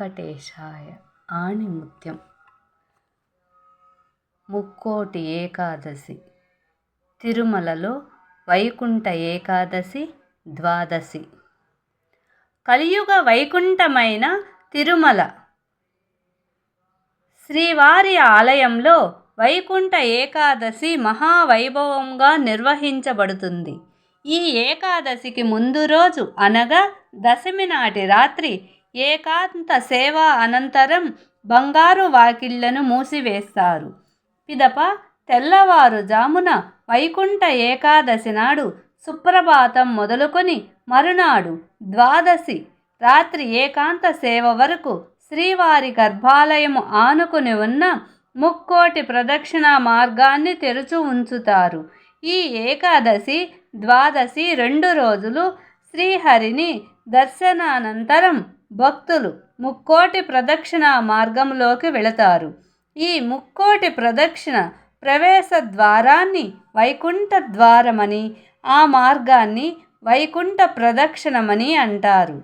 వెంకటేశాయ ఆణిముత్యం ముక్కోటి ఏకాదశి. తిరుమలలో వైకుంఠ ఏకాదశి ద్వాదశి. కలియుగ వైకుంఠమైన తిరుమల. శ్రీవారి ఆలయంలో వైకుంఠ ఏకాదశి మహావైభవంగా నిర్వహించబడుతుంది. ఈ ఏకాదశికి ముందు రోజు అనగా దశమి నాటి రాత్రి ఏకాంత సేవ అనంతరం బంగారు వాకిళ్ళను మూసివేస్తారు. పిదప తెల్లవారుజామున వైకుంఠ ఏకాదశి నాడు సుప్రభాతం మొదలుకొని మరునాడు ద్వాదశి రాత్రి ఏకాంత సేవ వరకు శ్రీవారి గర్భాలయము ఆనుకుని ఉన్న ముక్కోటి ప్రదక్షిణ మార్గాన్ని తెరుచు ఉంచుతారు. ఈ ఏకాదశి ద్వాదశి రెండు రోజులు శ్రీహరిని దర్శనానంతరం భక్తులు ముక్కోటి ప్రదక్షిణ మార్గంలోకి వెళతారు. ఈ ముక్కోటి ప్రదక్షిణ ప్రవేశ ద్వారాన్ని వైకుంఠ ద్వారమని ఆ మార్గాన్ని వైకుంఠ ప్రదక్షిణమని అంటారు.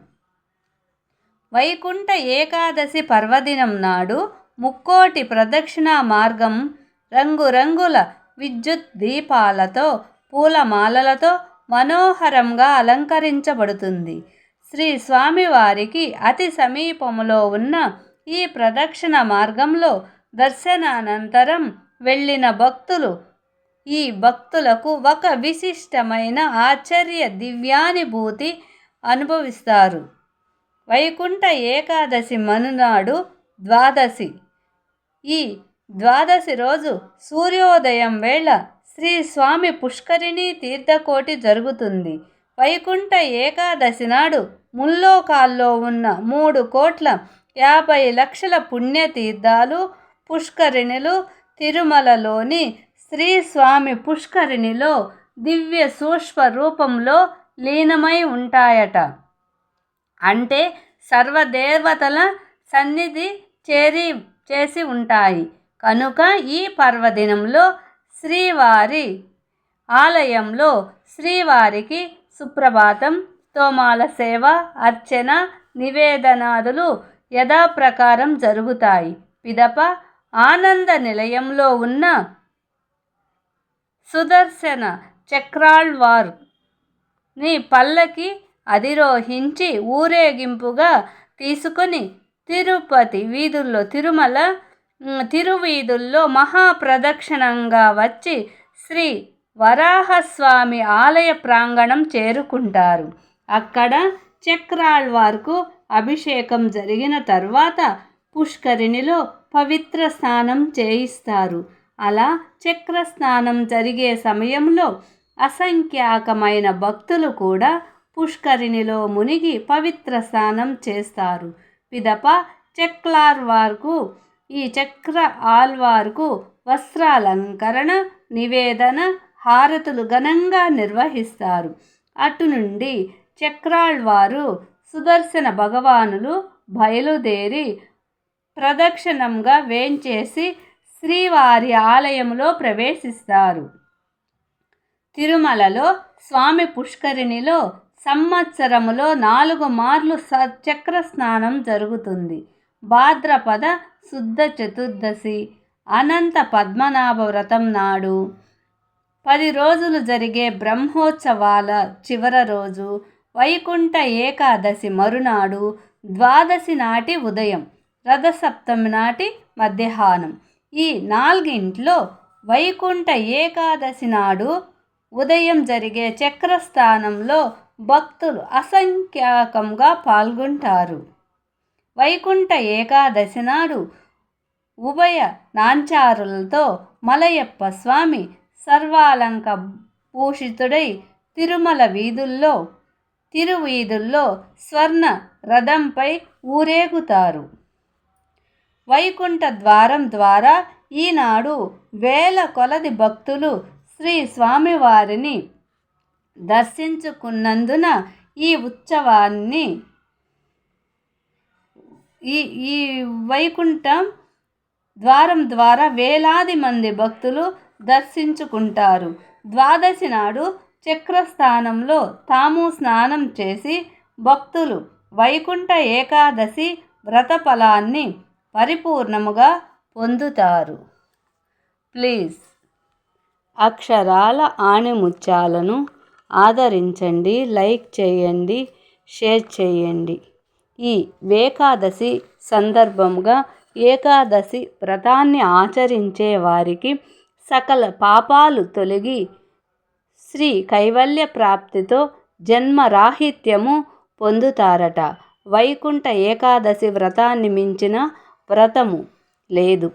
వైకుంఠ ఏకాదశి పర్వదినం నాడు ముక్కోటి ప్రదక్షిణ మార్గం రంగురంగుల విద్యుత్ దీపాలతో పూలమాలలతో మనోహరంగా అలంకరించబడుతుంది. శ్రీ స్వామివారికి అతి సమీపములో ఉన్న ఈ ప్రదక్షిణ మార్గంలో దర్శనానంతరం వెళ్ళిన భక్తులు ఈ భక్తులకు ఒక విశిష్టమైన ఆశ్చర్య దివ్యానుభూతి అనుభవిస్తారు. వైకుంఠ ఏకాదశి మనునాడు ద్వాదశి. ఈ ద్వాదశి రోజు సూర్యోదయం వేళ శ్రీ స్వామి పుష్కరిణి తీర్థకోటి జరుగుతుంది. వైకుంఠ ఏకాదశి నాడు ముల్లోకాల్లో ఉన్న మూడు కోట్ల యాభై లక్షల పుణ్యతీర్థాలు పుష్కరిణిలు తిరుమలలోని శ్రీ స్వామి పుష్కరిణిలో దివ్య సూక్ష్మ రూపంలో లీనమై ఉంటాయట. అంటే సర్వదేవతల సన్నిధి చేరి చేసి ఉంటాయి. కనుక ఈ పర్వదినంలో శ్రీవారి ఆలయంలో శ్రీవారికి సుప్రభాతం. తోమాల సేవ అర్చన నివేదనాదులు యథాప్రకారం జరుగుతాయి. పిదప ఆనంద నిలయంలో ఉన్న సుదర్శన చక్రాళ్వార్ని పల్లకి అధిరోహించి ఊరేగింపుగా తీసుకొని తిరుపతి వీధుల్లో తిరుమల తిరువీధుల్లో మహాప్రదక్షిణంగా వచ్చి శ్రీ వరాహస్వామి ఆలయ ప్రాంగణం చేరుకుంటారు. అక్కడ చక్రాళ్వార్కు అభిషేకం జరిగిన తర్వాత పుష్కరిణిలో పవిత్ర స్నానం చేయిస్తారు. అలా చక్ర స్నానం జరిగే సమయంలో అసంఖ్యాకమైన భక్తులు కూడా పుష్కరిణిలో మునిగి పవిత్ర స్నానం చేస్తారు. పిదప చక్లార్వార్కు ఈ చక్ర ఆల్వార్కు వస్త్రాలంకరణ నివేదన హారతులు ఘనంగా నిర్వహిస్తారు. అటు నుండి చక్రాళ్వారు సుదర్శన భగవానులు బయలుదేరి ప్రదక్షిణంగా వేంచేసి శ్రీవారి ఆలయంలో ప్రవేశిస్తారు. తిరుమలలో స్వామి పుష్కరిణిలో సంవత్సరములో నాలుగు మార్లు స చక్ర స్నానం జరుగుతుంది. భాద్రపద శుద్ధ చతుర్దశి అనంత పద్మనాభ వ్రతం నాడు పది రోజులు జరిగే బ్రహ్మోత్సవాల చివర రోజు వైకుంఠ ఏకాదశి మరునాడు ద్వాదశి నాటి ఉదయం రథసప్తమి నాటి మధ్యాహ్నం. ఈ నాలుగింట్లో వైకుంఠ ఏకాదశి నాడు ఉదయం జరిగే చక్రస్థానంలో భక్తులు అసంఖ్యాకంగా పాల్గొంటారు. వైకుంఠ ఏకాదశి నాడు ఉభయ నాంచారులతో మలయప్ప స్వామి సర్వాలంక భూషితుడై తిరుమల వీధుల్లో తిరువీధుల్లో స్వర్ణ రథంపై ఊరేగుతారు. వైకుంఠ ద్వారం ద్వారా ఈనాడు వేల కొలది భక్తులు శ్రీ స్వామివారిని దర్శించుకున్నందున ఈ ఉత్సవాన్ని ఈ ఈ వైకుంఠం ద్వారం ద్వారా వేలాది మంది భక్తులు దర్శించుకుంటారు. ద్వాదశి నాడు చక్రస్థానంలో తాము స్నానం చేసి భక్తులు వైకుంఠ ఏకాదశి వ్రత ఫలాన్ని పరిపూర్ణముగా పొందుతారు. ప్లీజ్ అక్షరాల ఆణిముత్యాలను ఆదరించండి లైక్ చేయండి షేర్ చేయండి. ఈ ఏకాదశి సందర్భంగా ఏకాదశి వ్రతాన్ని ఆచరించే వారికి సకల పాపాలు తొలగి శ్రీ కైవల్య ప్రాప్తితో జన్మరాహిత్యము పొందుతారట. వైకుంఠ ఏకాదశి వ్రతాన్ని మించిన వ్రతము లేదు.